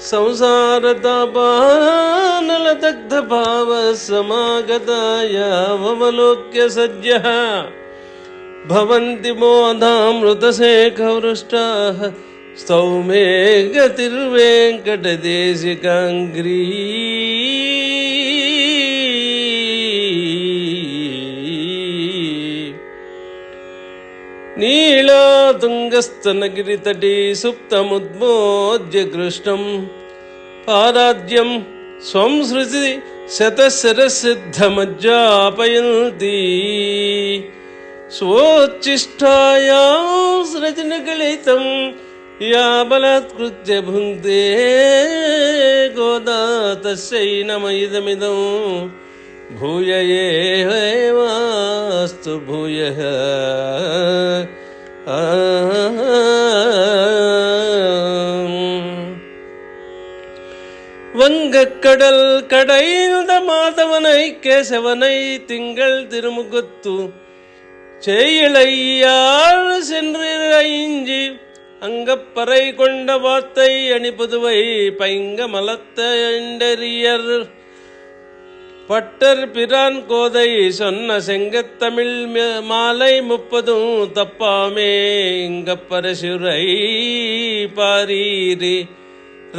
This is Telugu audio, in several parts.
ಸಂಸಾರದ ಬಾನಲ ದಗ್ಧ ಭಾವ ಸಮಾಗದ ಯಾವಲೋಕ್ಯ ಸದ್ಯ ಭವಂತಿ ಮೋಧಾಮೃತ ಶೇಖವೃಷ್ಟಾಃ ಸ್ತೌಮೇ ಗತಿರ್ವೆಂಕಟದೇಶಿಕಾಂಗ್ರೀ ನೀಳ నీళాతుంగస్తనగిరితటీ సుప్తముద్మోద్య కృష్ణం పారాద్యం స్వం సృజి శతశరసిద్ధమజ్జాపయంతి. స్వోచ్ఛిష్టాయాం సృజనగళితం యా బలాత్కృత్య భుంక్తే గోదా తస్యై నమ ఇదమిదం. భూయ ఏవాస్తు భూయ. வங்கக்கடல் கடைந்த மாதவனை கேசவனை திங்கள் திருமுகத்து செய்யளையார் சென்று ஐஞ்சி. அங்கப்பறை கொண்ட வார்த்தை அணிபுதுவை பைங்க மலத்த எண்டரியர் பட்டர் பிரான் கோதை சொன்ன செங்கத்தமிழ் மாலை முப்பதும் தப்பாமே இங்க பரசுரை பாரீரி.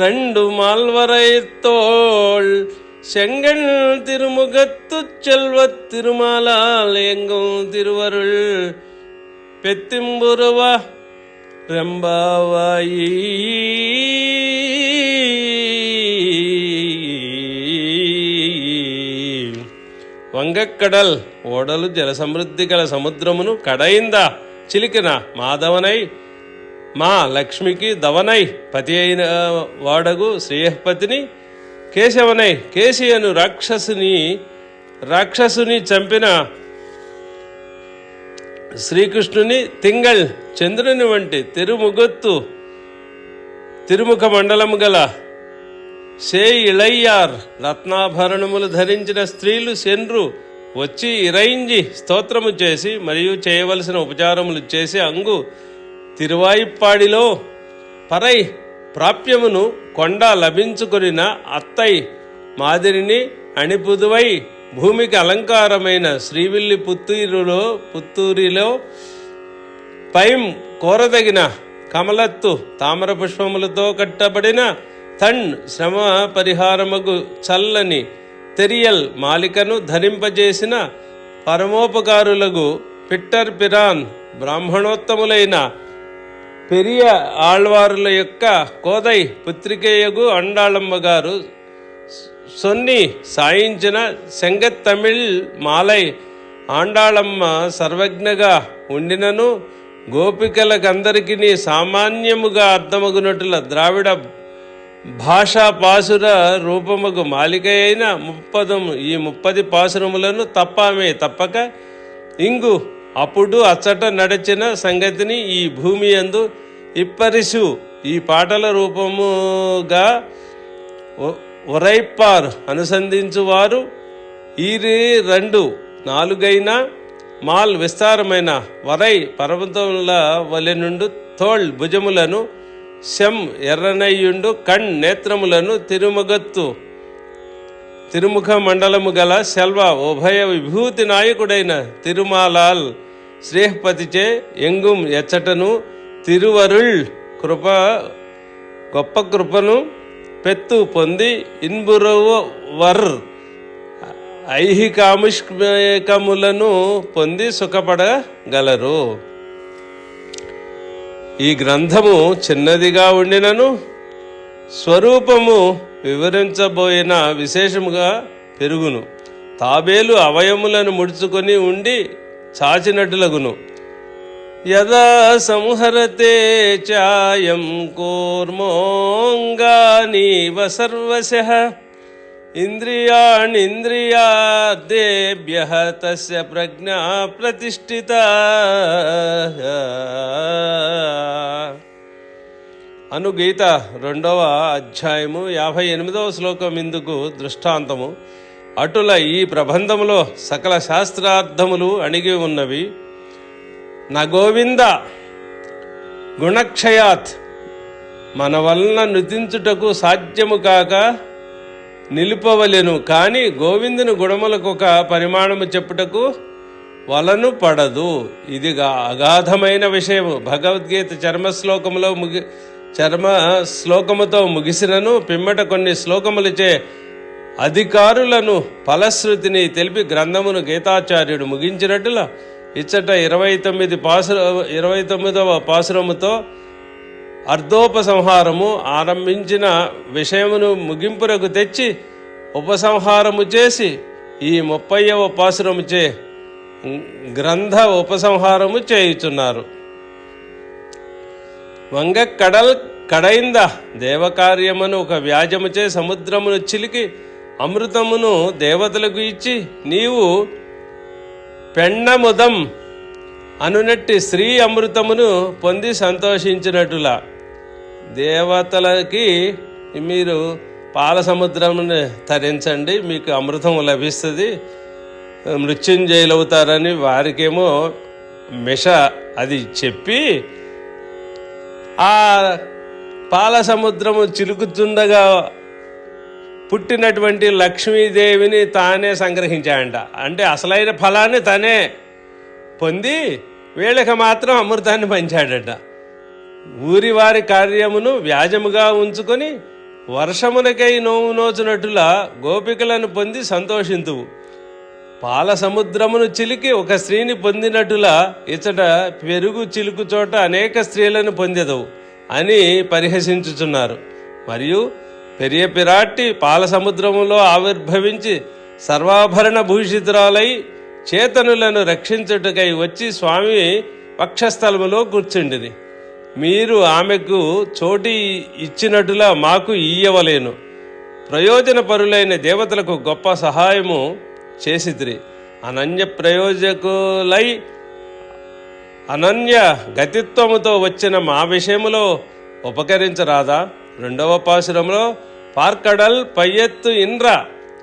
ரெண்டு மால்வரை தோள் செங்கன் திருமுகத்து செல்வ திருமாலால் எங்கும் திருவருள். பெத்திம்புருவா ரெம்பாவாயி. గంగక్కడల్ ఓడలు జల సమృద్ధి గల సముద్రమును కడయిందా చిలికిన మాధవనై మా లక్ష్మికి దవనై పతి అయిన వాడగు శ్రేయపతిని కేశవనై కేశి రాక్షసుని రాక్షసుని చంపిన శ్రీకృష్ణుని తింగళ్ చంద్రుని వంటి తిరుముగొత్తు తిరుముఖ మండలము గల సే ఇళయ్యార్ రత్నాభరణములు ధరించిన స్త్రీలు సెన్రు వచ్చి ఇరైంజి స్తోత్రము చేసి మరియు చేయవలసిన ఉపచారములు చేసి అంగు తిరువాయిప్పాడిలో పరై ప్రాప్యమును కొండ లభించుకొనిన అత్తై మాదిరిని అణిపుదువై భూమికి అలంకారమైన శ్రీవిల్లి పుత్తూరులో పుత్తూరిలో పైం కోరదగిన కమలత్తు తామర పుష్పములతో కట్టబడిన తణ్ శ్రమ పరిహారముగు చల్లని తెరియల్ మాలికను ధరింపజేసిన పరమోపకారులకు పిట్టర్ పిరాన్ బ్రాహ్మణోత్తములైన పెరియ ఆళ్వారుల యొక్క కోదై పుత్రికేయగు అండాళమ్మ గారు సొన్ని సాయించిన సెంగత్ తమిళ్ మాలై ఆండాళమ్మ సర్వజ్ఞగా ఉండినను గోపికలకందరికీ సామాన్యముగా అర్థమగునట్ల ద్రావిడ భాషా పాసుర రూపముకు మాలిక అయిన ముప్పదము ఈ ముప్పది పాసురములను తప్పామే తప్పక. ఇంగు అప్పుడు అచ్చట నడిచిన సంగతిని ఈ భూమి యందు ఇప్పరిసు ఈ పాటల రూపముగా ఒ- ఒరైప్పార్ అనుసంధించువారు. ఈరి రెండు నాలుగైన మాల్ విస్తారమైన వరై పర్వతముల వలె నుండి తోళ్ భుజములను శం ఎర్రనయ్యుండు కణ్ నేత్రములను తిరుమగత్తు. తిరుముఖ మండలము గల సెల్వ ఉభయ విభూతి నాయకుడైన తిరుమాలాల్ శ్రేహపతిచే ఎంగుం ఎచ్చటను తిరువరుళ్ కృప గొప్ప కృపను పెత్తు పొంది ఇన్బురవ వర్ ఐహికాముష్కములను పొంది సుఖపడగలరు. ఈ గ్రంథము చిన్నదిగా ఉండినను స్వరూపము వివరించబోయిన విశేషముగా పెరుగును. తాబేలు అవయములను ముడుచుకొని ఉండి చాచినట్టులగును యదా సంహరతే చాయం కూర్మోంగానీవ సర్వశ ఇంద్రియాణింద్రియాదేభ్య తస్య ప్రజ్ఞా ప్రతిష్ఠిత. అనుగీత రెండవ అధ్యాయము యాభై ఎనిమిదవ శ్లోకం ఇందుకు దృష్టాంతము. అటుల ఈ ప్రబంధములో సకల శాస్త్రార్థములు అణిగి ఉన్నవి. నా గోవింద గుణక్షయాత్ మన వలన నృతించుటకు సాధ్యము కాక నిలుపవలెను. కానీ గోవిందుని గుణములకు ఒక పరిమాణము చెప్పుటకు వలను పడదు. ఇది అగాధమైన విషయము. భగవద్గీత చర్మ శ్లోకములో ముగి చర్మ శ్లోకముతో ముగిసినను. పిమ్మట కొన్ని శ్లోకములచే అధికారులను ఫలశ్రుతిని తెలిపి గ్రంథమును గీతాచార్యుడు ముగించినట్లు ఇచ్చట ఇరవై తొమ్మిది పాసుర ఇరవై తొమ్మిదవ పాసురముతో అర్ధోపసంహారము ఆరంభించిన విషయమును ముగింపురకు తెచ్చి ఉపసంహారము చేసి ఈ ముప్పైవ పాసురముచే గ్రంథ ఉపసంహారము చేయుచున్నారు. వంగ కడల్ కడైంద దేవకార్యమును ఒక వ్యాజముచే సముద్రమును చిలికి అమృతమును దేవతలకు ఇచ్చి నీవు పెండముదం అనునట్టి స్త్రీ అమృతమును పొంది సంతోషించినట్టులా. దేవతలకి మీరు పాల సముద్రమును తరించండి మీకు అమృతం లభిస్తుంది మృత్యుంజయులవుతారని వారికేమో మిష అది చెప్పి ఆ పాల సముద్రము చిలుకుతుండగా పుట్టినటువంటి లక్ష్మీదేవిని తానే సంగ్రహించాడంట అంటే అసలైన ఫలాన్ని తనే పొంది వీళ్ళకి మాత్రం అమృతాన్ని పంచాడట. ఊరి వారి కార్యమును వ్యాజముగా ఉంచుకొని వర్షమునకై నోవు నోచునట్టులా గోపికలను పొంది సంతోషింతువు. పాల సముద్రమును చిలికి ఒక స్త్రీని పొందినట్టులా ఇచ్చట పెరుగు చిలుకు చోట అనేక స్త్రీలను పొందెదవు అని పరిహసించుచున్నారు. మరియు పెరియ పిరాట్టి పాల సముద్రములో ఆవిర్భవించి సర్వాభరణ భూషితురాలై చేతనులను రక్షించుటకై వచ్చి స్వామి వక్షస్థలములో కూర్చుండిది మీరు ఆమెకు చోటి ఇచ్చినట్టులా మాకు ఇయ్యవలేను. ప్రయోజనపరులైన దేవతలకు గొప్ప సహాయము చేసిద్రి అనన్య ప్రయోజకులై అనన్య గతిత్వముతో వచ్చిన మా విషయములో ఉపకరించరాదా? రెండవ పాశురంలో పార్కడల్ పయ్యెత్తు ఇంద్ర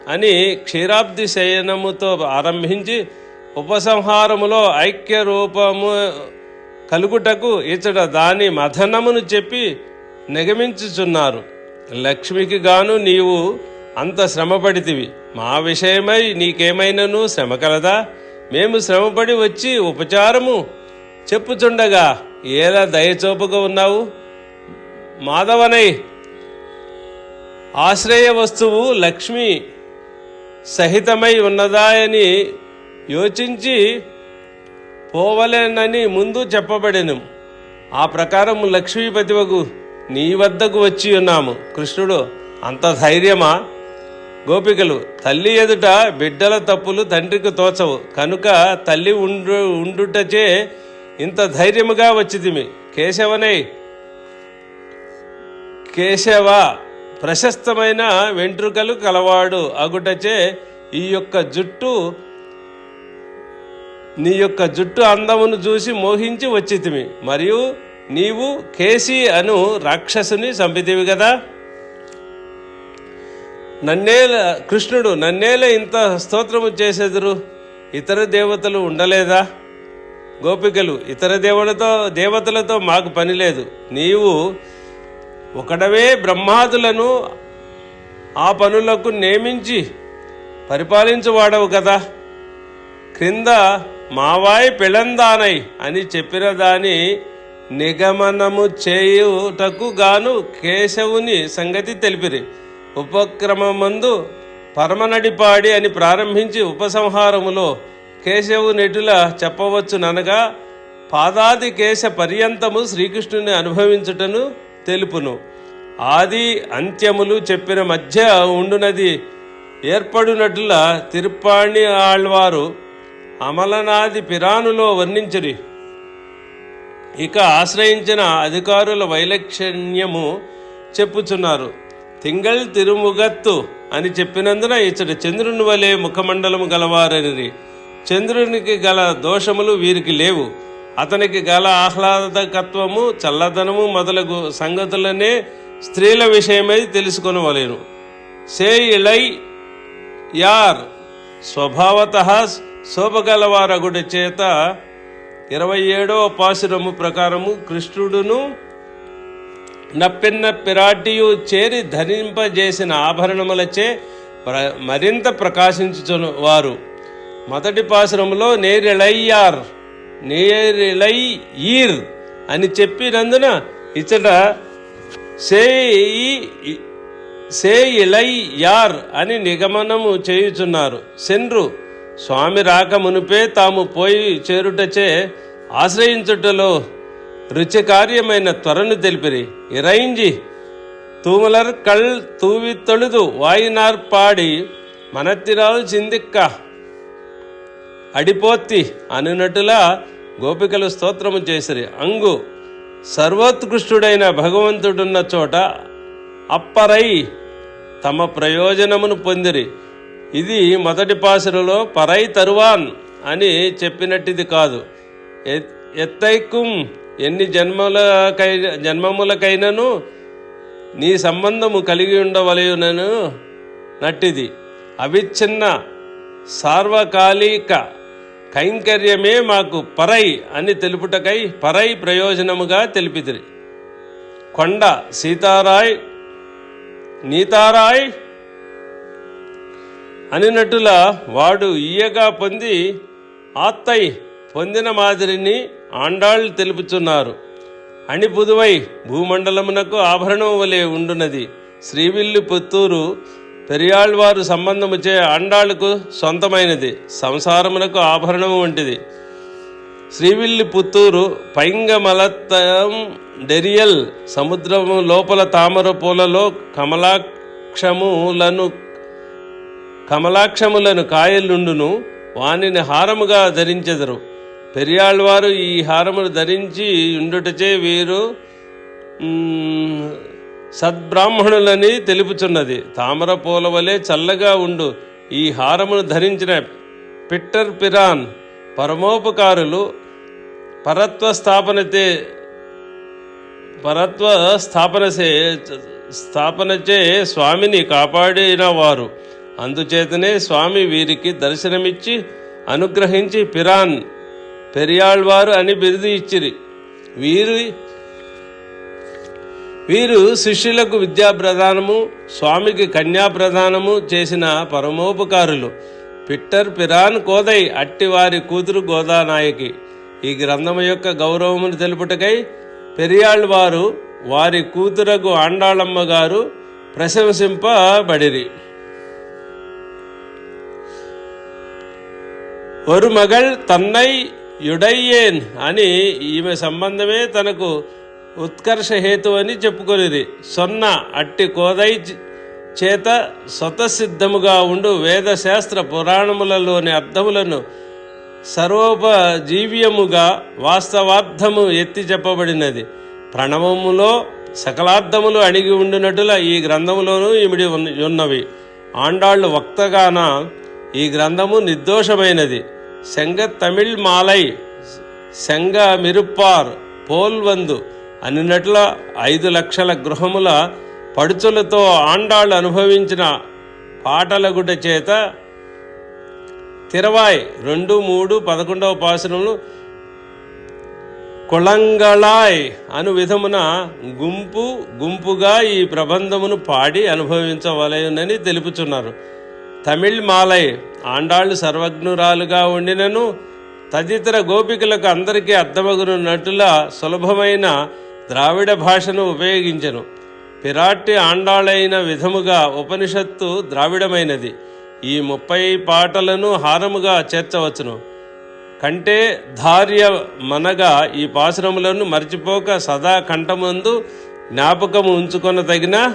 అని క్షీరాబ్ది శయనముతో ఆరంభించి ఉపసంహారములో ఐక్య రూపము కలుగుటకు ఇచ్చట దాని మథనమును చెప్పి నిగమించుచున్నారు. లక్ష్మికి గాను నీవు అంత శ్రమపడితివి. మా విషయమై నీకేమైనను శ్రమ కలదా మేము శ్రమపడి వచ్చి ఉపచారము చెప్పుచుండగా ఏలా దయచోపుగా ఉన్నావు? మాధవనై ఆశ్రయ వస్తువు లక్ష్మి సహితమై ఉన్నదాయని యోచించి పోవలేనని ముందు చెప్పబడెను. ఆ ప్రకారం లక్ష్మీపతివకు నీ వద్దకు వచ్చి ఉన్నాము. కృష్ణుడు అంత ధైర్యమా? గోపికలు తల్లి ఎదుట బిడ్డల తప్పులు తండ్రికి తోచవు. కనుక తల్లి ఉండు ఉండుటచే ఇంత ధైర్యముగా వచ్చిదిమి కేశవనై కేశవ ప్రశస్తమైన వెంట్రుకలు కలవాడు అగుటచే ఈ యొక్క జుట్టు నీ యొక్క జుట్టు అందమును చూసి మోహించి వచ్చితిమి. మరియు నీవు కేసి అను రాక్షసుని చంపితివి కదా నన్నేల కృష్ణుడు నన్నేల ఇంత స్తోత్రము చేసేదురు? ఇతర దేవతలు ఉండలేదా? గోపికలు ఇతర దేవులతో దేవతలతో మాకు పని లేదు. నీవు ఒకడవే బ్రహ్మాదులను ఆ పనులకు నియమించి పరిపాలించువాడవు కదా. క్రింద మావాయి పెళందానై అని చెప్పిన దాని నిగమనము చేయుటకు గాను కేశవుని సంగతి తెలిపిరి. ఉపక్రమమందు పరమనడిపాడి అని ప్రారంభించి ఉపసంహారములో కేశవు నెటుల చెప్పవచ్చుననగా పాదాది కేశ పర్యంతము శ్రీకృష్ణుని అనుభవించుటను తెలుపును. ఆది అంత్యములు చెప్పిన మధ్య ఉండునది. ఏర్పడినట్ల తిరుప్పాణి ఆళ్వారు అమలనాది పిరానులో వర్ణించిరి ఇక ఆశ్రయించిన అధికారుల వైలక్షణ్యము చెప్పుచున్నారు. తింగల్ తిరుముగత్తు అని చెప్పినందున ఇతడు చంద్రుని వలె ముఖమండలము గలవారని చంద్రునికి గల దోషములు వీరికి లేవు. అతనికి గల ఆహ్లాదకత్వము చల్లదనము మొదలగు సంగతులనే స్త్రీల విషయమై తెలుసుకొనవలేను. సే ఇళై యార్ స్వభావత శోభగలవారగుడి చేత ఇరవై ఏడవ పాశురము ప్రకారము కృష్ణుడును నప్పిన్న పిరాటియు చేరి ధరింపజేసిన ఆభరణములచే ప్ర- మరింత ప్రకాశించుచును వారు. మొదటి పాశురములో నేరిళయ్యార్ నేరిలై ఈర్ అని చెప్పినందున ఇచ్చట సేయి సే ఇళై యార్ అని నిగమనము చేయుచున్నారు. సెన్రు స్వామి రాక మునిపే తాము పోయి చేరుటచే ఆశ్రయించుటలో రుచికార్యమైన త్వరను తెలిపిరి. ఇరైంజి తూమలర్ కళ్ తూవి తొழுது వాయినార్ పాడి మనతిరాలు చిందిక్క. అడిపోత్తి అనునట్టులా గోపికలు స్తోత్రము చేసిరి. అంగు సర్వోత్కృష్టుడైన భగవంతుడున్న చోట అప్పరై తమ ప్రయోజనమును పొందిరి. ఇది మొదటి పాసురలో పరై తరువాన్ అని చెప్పినట్టిది కాదు. ఎత్తైకుం ఎన్ని జన్మలకై జన్మములకైనను నీ సంబంధము కలిగి ఉండవలయునను నట్టిది. అవిచ్ఛిన్న సార్వకాలిక కైంకర్యమే మాకు పరై అని తెలుపుటకై పరై ప్రయోజనముగా తెలిపితిరి. కొండ సీతారాయ్ నీతారాయ్ అనినట్టుల వాడు ఈయగా పొంది ఆత్తై పొందిన మాదిరిని ఆండాళ్ళు తెలుపుచున్నారు. అణి పుదువై భూమండలమునకు ఆభరణం వలె ఉండునది. శ్రీవిల్లి పుత్తూరు పెరియాళ్వారు సంబంధముచే అండాళ్ళకు సొంతమైనది సంసారమునకు ఆభరణము వంటిది. శ్రీవిల్లి పుత్తూరు పైంగమలత్తం డెరియల్ సముద్రము లోపల తామర పూలలో కమలాక్షములను కమలాక్షములను కాయలుండును వానిని హారముగా ధరించెదరు. పెరియాళ్వారు ఈ హారమును ధరించి ఉండుటచే వీరు సద్బ్రాహ్మణులని తెలుపుచున్నది. తామర పూల వలె చల్లగా ఉండు. ఈ హారమును ధరించిన పిట్టర్ పిరాన్ పరమోపకారులు పరత్వ స్థాపనతే పరత్వ స్థాపనసే స్థాపనచే స్వామిని కాపాడిన వారు అందుచేతనే స్వామి వీరికి దర్శనమిచ్చి అనుగ్రహించి పిరాన్ పెరియాళ్వారు అని బిరుదు ఇచ్చిరి. వీరి వీరు శిష్యులకు విద్యా ప్రదానము స్వామికి కన్యా ప్రదానము చేసిన పరమోపకారులు. పిట్టర్ పిరాన్ కోదై అట్టి వారి కూతురు గోదానాయకి. ఈ గ్రంథము యొక్క గౌరవమును తెలుపుటకై పెరియాళ్ళు వారు వారి కూతురకు ఆండాళమ్మ గారు ప్రశంసింపబడిరి. ఒరు మగళ్ తన్నై యుడయ్యేన్ అని ఈమె సంబంధమే తనకు ఉత్కర్ష హేతు అని చెప్పుకొనిది సొన్న అట్టి కోదై చేత స్వతసిద్ధముగా ఉండు వేదశాస్త్ర పురాణములలోని అర్థములను సర్వోపజీవ్యముగా వాస్తవార్థము ఎత్తి చెప్పబడినది. ప్రణవములో సకలార్థములు అణిగి ఉండినట్టుల ఈ గ్రంథములోనూ ఇమిడి ఉన్నవి. ఆండాళ్ళు వక్తగాన ఈ గ్రంథము నిర్దోషమైనది. సెంగ తమిళ్ మాలై సెంగ మిరుప్పార్ పోల్వందు అనినట్ల ఐదు లక్షల గృహముల పడుచులతో ఆండాళ్ళు అనుభవించిన పాటలగుట చేత తిరవాయ్. రెండు మూడు పదకొండవ పాసనములు. కొళంగళాయ్ అను విధమున గుంపు గుంపుగా ఈ ప్రబంధమును పాడి అనుభవించవలయునని తెలుపుచున్నారు. తమిళ్ మాలై ఆండాళ్ళు సర్వజ్ఞురాలుగా ఉండినను తదితర గోపికలకు అందరికీ అర్థమగునట్టులా సులభమైన ద్రావిడ భాషను ఉపయోగించను. పిరాట్టి ఆండాళైన విధముగా ఉపనిషత్తు ద్రావిడమైనది. ఈ ముప్పై పాటలను హారముగా చేర్చవచ్చును. కంటే ధార్య మనగా ఈ పాసురములను మర్చిపోక సదా కంఠమందు జ్ఞాపకము ఉంచుకొన తగిన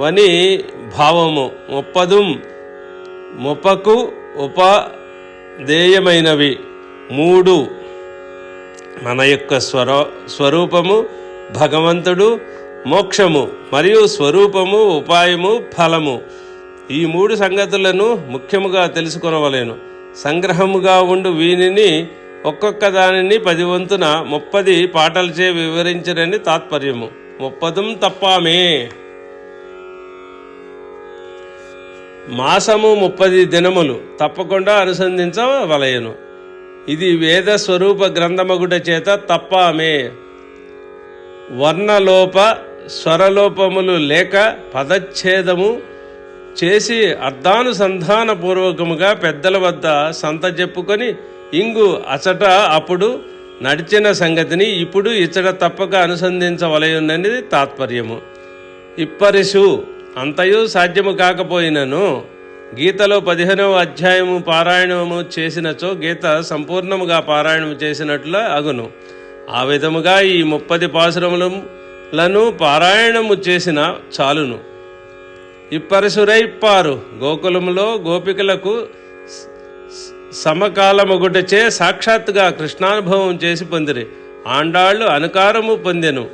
వని భావము. ముప్పదుం ముప్పకు ఉపదేయమైనవి. మూడు మన యొక్క స్వర స్వరూపము భగవంతుడు మోక్షము మరియు స్వరూపము ఉపాయము ఫలము. ఈ మూడు సంగతులను ముఖ్యముగా తెలుసుకొనవలేను. సంగ్రహముగా ఉండు వీనిని ఒక్కొక్క దానిని పది వంతున ముప్పది పాటలచే వివరించరని తాత్పర్యము. ముప్పదం తప్పామే. మాసము ముప్పది దినములు తప్పకుండా అనుసంధించవలయను ఇది వేద స్వరూప గ్రంథమగుట చేత తప్పామే. వర్ణలోప స్వరలోపములు లేక పదచ్ఛేదము చేసి అర్థానుసంధానపూర్వకముగా పెద్దల వద్ద సంత చెప్పుకొని ఇంగు అచట అప్పుడు నడిచిన సంగతిని ఇప్పుడు ఇచ్చట తప్పక అనుసంధించవలయున్నది తాత్పర్యము. ఇప్పరిసు అంతయు సాధ్యము కాకపోయినను గీతలో పదిహేనవ అధ్యాయము పారాయణము చేసినచో గీత సంపూర్ణముగా పారాయణము చేసినట్లు అగును. ఆ విధముగా ఈ ముప్పది పాశురములను పారాయణము చేసిన చాలును. ఇప్పరసురైప్పారు గోకులములో గోపికలకు సమకాలమొగుటచే సాక్షాత్తుగా కృష్ణానుభవం చేసి పొందిరి. ఆండాళ్ళు అనుకారము పొందెను.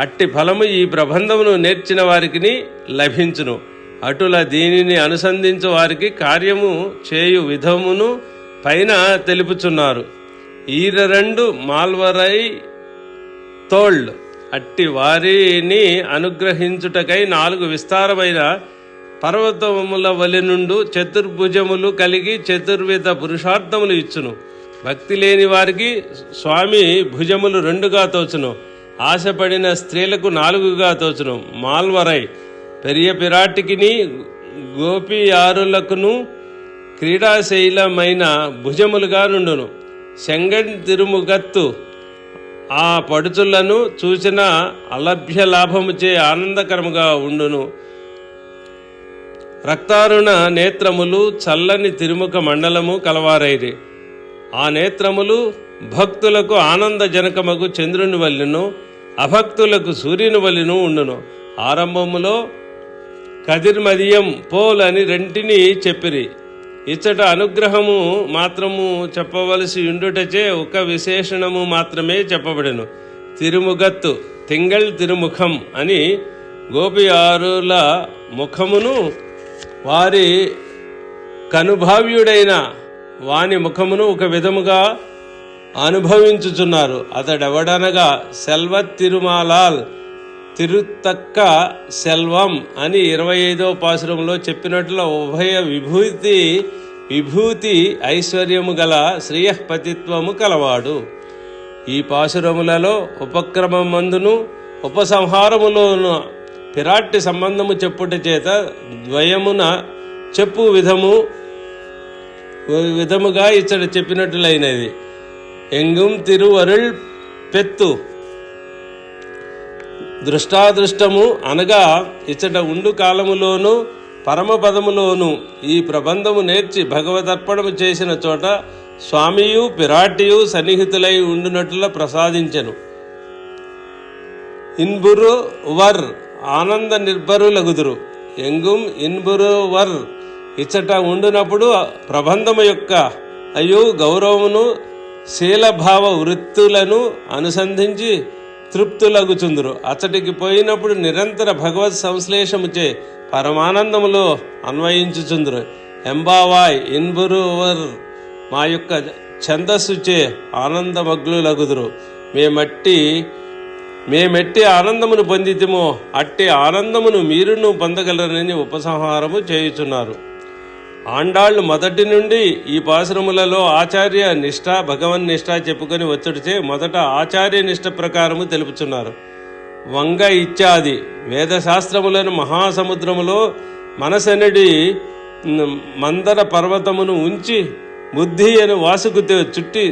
అట్టి ఫలము ఈ ప్రబంధమును నేర్చిన వారికి లభించును. అటుల దీనిని అనుసంధించు వారికి కార్యము చేయు విధమును పైన తెలుపుచున్నారు. ఈర రెండు మాల్వరై తోళ్ళు. అట్టి వారిని అనుగ్రహించుటకై నాలుగు విస్తారమైన పర్వతముల వలి నుండు చతుర్భుజములు కలిగి చతుర్విధ పురుషార్థములు ఇచ్చును. భక్తి లేని వారికి స్వామి భుజములు రెండుగా తోచును. ఆశపడిన స్త్రీలకు నాలుగుగా తోచును. మాల్వరై పెరియ పిరాటికిని గోపియారులకును క్రీడాశైలమైన భుజములుగా నుండును. శంగన్ తిరుముగత్తు. ఆ పడుచులను చూసిన అలభ్య లాభముచే ఆనందకరముగా ఉండును. రక్తారుణ నేత్రములు చల్లని తిరుముఖ మండలము కలవారైరి. ఆ నేత్రములు భక్తులకు ఆనందజనకమగు చంద్రుని వల్లిను అభక్తులకు సూర్యుని వల్లిను ఉండును. ఆరంభములో కదిర్మదియం పోల్ అని రెంటిని చెప్పిరి. ఇచ్చట అనుగ్రహము మాత్రము చెప్పవలసి ఉండుటచే ఒక విశేషణము మాత్రమే చెప్పబడెను. తిరుముగత్తు తింగళ్ తిరుముఖం అని గోపియారుల ముఖమును వారి కనుభావ్యుడైన వాని ముఖమును ఒక విధముగా అనుభవించుచున్నారు. అతడెవడనగా సెల్వ తిరుమాలాల్ తిరుత్తక్క సెల్వం అని ఇరవై ఐదవ పాశురంలో చెప్పినట్లు ఉభయ విభూతి విభూతి ఐశ్వర్యము గల శ్రేయపతిత్వము కలవాడు. ఈ పాసురములలో ఉపక్రమం మందును ఉపసంహారములోను పిరాట్టి సంబంధము చెప్పుట చేత ద్వయమున చెప్పు విధము విధముగా ఇచ్చట చెప్పినట్లయినది ఎంగుం తిరువరుళ్ పెత్తు దృష్టాదృష్టము అనగా ఇచ్చట ఉండు కాలములోను పరమపదములోను ఈ ప్రబంధము నేర్చి భగవదర్పణము చేసిన చోట స్వామియు పిరాటియు సన్నిహితులై ఉండునట్ల ప్రసాదించెను. ఇన్బురు వర్ ఆనంద నిర్భరులగుదురు. ఎంగుం ఇన్బురు వర్ ఇచ్చట ఉండునప్పుడు ప్రబంధము యొక్క అయ్యో గౌరవమును శీలభావ వృత్తులను అనుసంధించి తృప్తులగుచుందురు. అతడికి పోయినప్పుడు నిరంతర భగవత్ సంశ్లేషముచే పరమానందములో అన్వయించుచుందురు. ఎంబావాయ్ ఇన్బురువర్ మా యొక్క ఛందస్సుచే ఆనందమగ్నులగుదురు. మేమట్టి మేమెట్టి ఆనందమును పొందితిమో అట్టి ఆనందమును మీరును పొందగలరని ఉపసంహారము చేయుచున్నారు. ఆండాళ్ళు మొదటి నుండి ఈ పాశ్రములలో ఆచార్య నిష్ఠ భగవన్ నిష్ఠ చెప్పుకొని వచ్చుడిచే మొదట ఆచార్య నిష్ఠ ప్రకారము తెలుపుచున్నారు. వంగ ఇత్యాది వేదశాస్త్రములను మహాసముద్రములో మనసెనడి మందర పర్వతమును ఉంచి బుద్ధి అని వాసుకు చుట్టి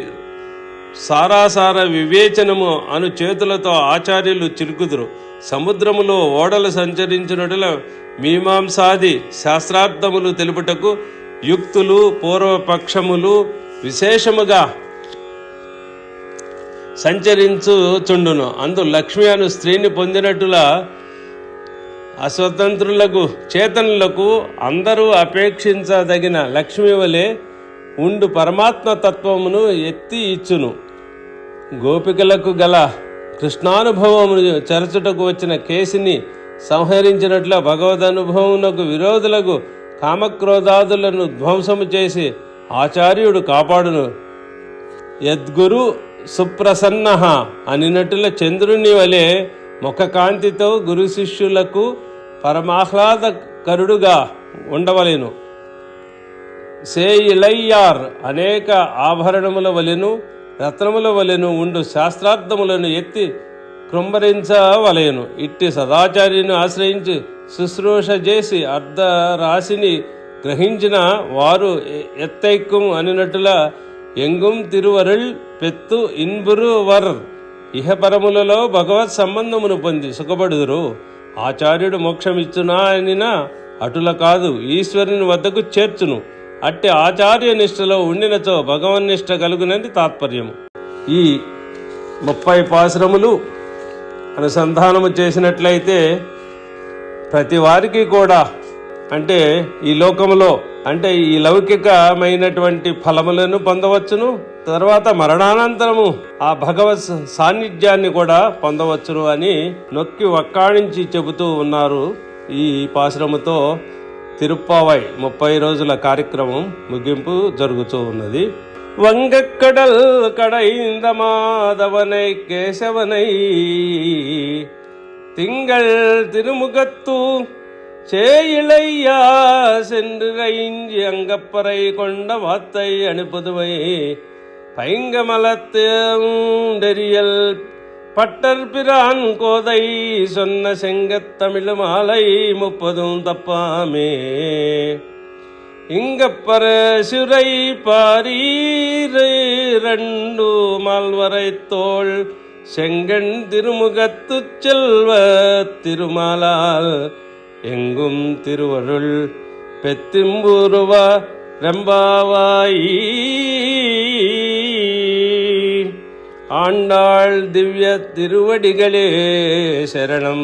సారాసార వివేచనము అను చేతులతో ఆచార్యులు చిరుకుదురు. సముద్రములో ఓడలు సంచరించినట్ల మీమాంసాది శాస్త్రార్థములు తెలుపుటకు యుక్తులు పూర్వపక్షములు విశేషముగా సంచరించుచుండును. అందు లక్ష్మి అను స్త్రీని పొందినట్టులా అస్వతంత్రులకు చేతనులకు అందరూ అపేక్షించదగిన లక్ష్మి వలె ఉండు పరమాత్మ తత్వమును ఎత్తి ఇచ్చును. గోపికలకు గల కృష్ణానుభవమును చరచుటకు వచ్చిన కేసిని సంహరించినట్ల భగవద్ అనుభవమునకు విరోధులకు కామక్రోధాదులను ధ్వంసము చేసి ఆచార్యుడు కాపాడును. యద్గురు సుప్రసన్న అనినటుల చంద్రుని వలె ముఖకాంతితో గురు శిష్యులకు పరమాహ్లాదకరుడుగా ఉండవలెను. సేయిలయ్యార్ అనేక ఆభరణముల వలెను రత్నముల వలెను ఉండు శాస్త్రార్థములను ఎత్తి కృంభరించవలెను ఇట్టి సదాచార్యుని ఆశ్రయించి శుశ్రూష చేసి అర్ధ రాశిని గ్రహించిన వారు ఎత్తైక్కుం అనినట్టుల ఎంగుం తిరువరుళ్ పెత్తు ఇన్బురు వర్ ఇహపరములలో భగవత్ సంబంధమును పొంది సుఖపడుదురు. ఆచార్యుడు మోక్షమిచ్చునా అనినా అటుల కాదు ఈశ్వరుని వద్దకు చేర్చును. అట్టి ఆచార్య నిష్టలో ఉండినచో భగవన్నిష్ట కలుగునని తాత్పర్యము. ఈ ముప్పై పాశ్రములు అనుసంధానము చేసినట్లయితే ప్రతి వారికి కూడా అంటే ఈ లోకములో అంటే ఈ లౌకికమైనటువంటి ఫలములను పొందవచ్చును తర్వాత మరణానంతరము ఆ భగవత్ సాన్నిధ్యాన్ని కూడా పొందవచ్చును అని నొక్కి వక్కాణించి చెబుతూ ఉన్నారు ఈ పాశ్రముతో. తిరుప్పావై ముప్పై రోజుల కార్యక్రమం ముగింపు జరుగుతూ ఉన్నది వంగక్కడల్ కడైంద మాధవనై కేశవనై திங்கள் திருமுகத்து சேயிழையா சென்று கைஞ்சி அங்கப்பறை கொண்ட வாத்தை அனுப்புதுவை பைங்கமலத்தெரியல் பட்டர் பிரான் கோதை சொன்ன செங்கத்தமிழ் மாலை முப்பதும் தப்பாமே. இங்கப்பற சிறை பாரீரை ரெண்டு மால்வரை தோள் செங்கண் திருமுகத்து செல்வ திருமாலால் எங்கும் திருவருள் பெத்திம்பூருவா ரெம்பாவாயி. ஆண்டாள் திவ்ய ण्डाल्दिव्यतिरुवडिगले शरणं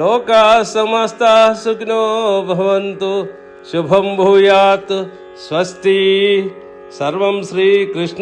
लोकाः समस्ताः सुग्नो भवन्तु शुभं भूयात् स्वस्ति सर्वं श्रीकृष्णार्पणमस्तु